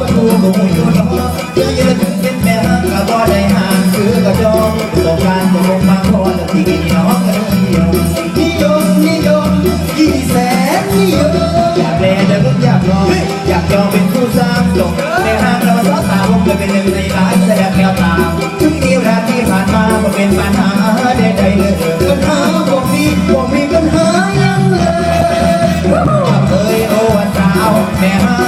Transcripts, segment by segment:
ประตูก็มุ่ยู่น้องจะยืนเป็นแม่ฮ้างก็บ่ได้ห่างซื้อกระจองต้องการก็คงมาพอจะที่กินน้องกันเดียวนิยมนิยมกี่แสนนิยมอยากแลเดินอยากลองอยากจองเป็นผู้สร้างจบแม่ฮ้างเราซ้อตาวงก็เป็นหนึ่งในร้านแสบแก้วตาถึงนิวราที่ผ่านมาก็เป็นปัญหาได้ใดเลยปัญหาบอกมีบอกมีปัญหายังเลยเอ้ยโอวันสาวแม่ฮ้าง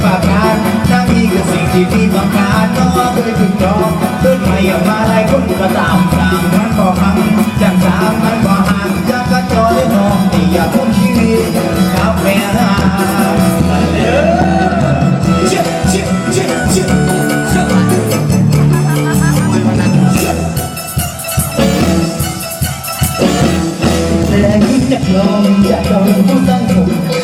นโดนปากการถ้ามีก็สิ่งที่พี่ต้องการก็เคยถึงจองเดินไปอย่ามาหลายคนก็ตามสามมันก็หังจังสามมันก็ห่างจากกระจอยน้องที่อยากพุ่งชีวิตกับแม่นางเจ็บเจ็บเจ็บเจ็บและยิ่งอยากลองอยากลองผู้สังคมแค่ห้าม